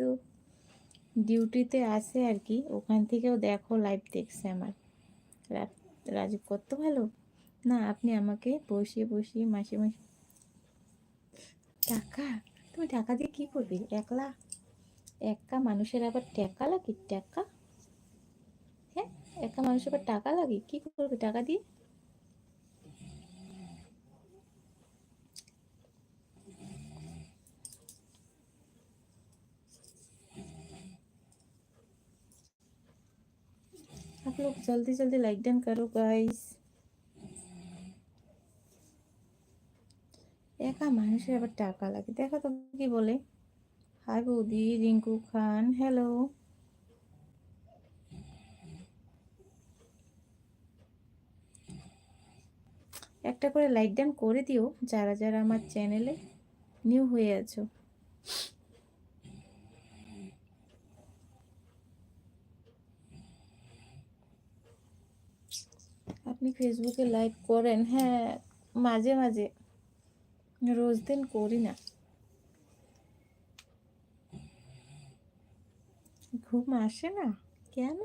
যেহেতু ডিউটিতে আসে আর কি। ওখান থেকেও দেখো লাইভ দেখছে আমার। রা- রাজু কত ভালো? না, আপনি আমাকে বসিয়ে বসিয়ে মাসে মাসে টাকা? তুমি টাকা দিয়ে কি করবে? একলা? একা মানুষের আবার টাকা লাগে? টাকা? হ্যাঁ একা মানুষের আবার টাকা লাগে? কি করবে টাকা দিয়ে? आप लोग जल्दी जल्दी लाइक डन करो गाइस একা মানুষের আবার টাকা লাগে দেখো তো কি বলে হাই বৌদি রিঙ্কু খান হ্যালো একটা করে লাইক ডান করে দিও যারা যারা আমার চ্যানেলে নিউ হয়ে আছো আপনি ফেসবুকে লাইভ করেন হ্যাঁ মাঝে মাঝে। রোজ দিন করি না। ঘুম আসে না? কেন?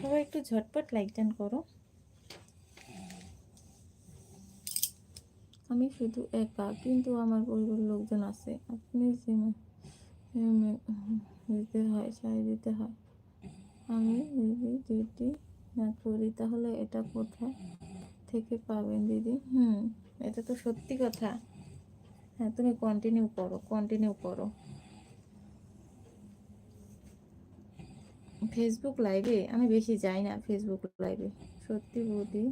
সবাই একটু ঝটপট লাইক ডান করো। আমি শুধু একা, কিন্তু আমার পরিবারের লোকজন আছে। আপনি হয় সাই দিতে হয়। আমি যদি ডিউটি না করি, তাহলে এটা কোথায় থেকে পাবেন দিদি? হুম, এটা তো সত্যি কথা। হ্যাঁ তুমি কন্টিনিউ করো কন্টিনিউ করো। ফেসবুক লাইভে আমি বেশি যাই না ফেসবুক লাইভে সত্যি বৌদি।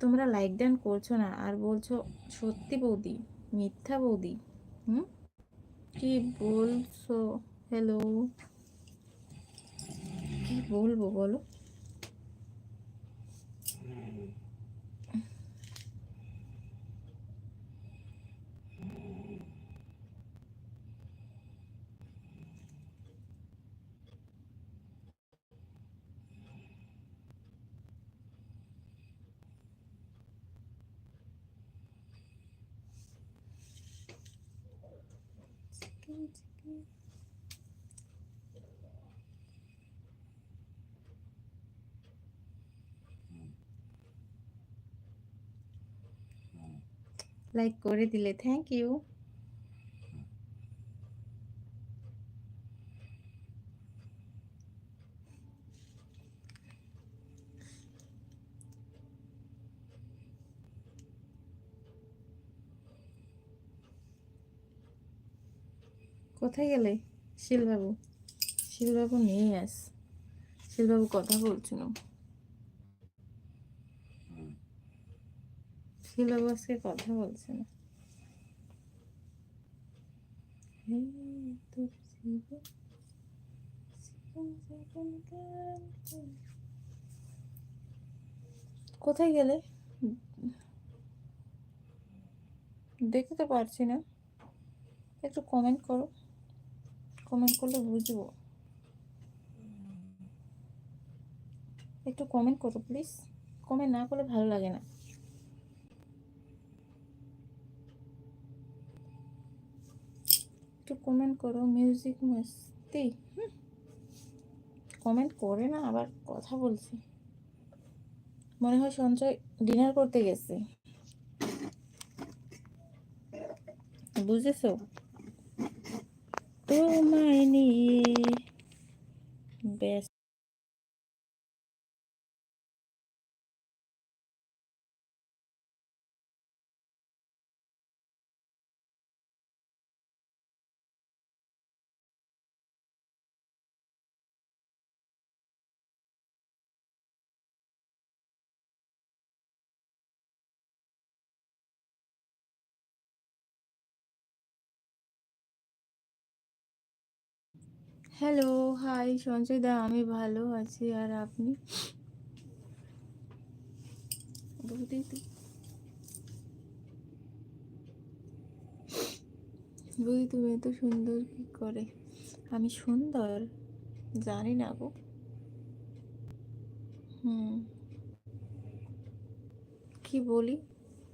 তোমরা লাইক ডান করছ না, আর বলছো সত্যি বৌদি, মিথ্যা বৌদি। হুম, কি বলছো? হ্যালো কি বলব বলো? লাইক করে দিলে থ্যাংক ইউ কোথায় গেলে? শিলবাবু। শিলবাবু নেই আস শিলবাবু কথা বলছিল। আজকে কথা বলছে না। কোথায় গেলে? দেখতে তো পারছি না। একটু কমেন্ট করো। কমেন্ট করলে বুঝব। একটু কমেন্ট করো প্লিজ কমেন্ট না করলে ভালো লাগে না। একটু কমেন্ট করো মিউজিক মস্তি। কমেন্ট করে না, আবার কথা বলছি। মনে হয় সঞ্চয় ডিনার করতে গেছে। বুঝেছ? তোমায় নিয়ে ব্যস্ত হ্যালো হাই সঞ্জয় দা আমি ভালো আছি, আর আপনি? তু- বৌদি তুমি এত সুন্দর কি করে? আমি সুন্দর? জানি না গো। হুম। কি বলি?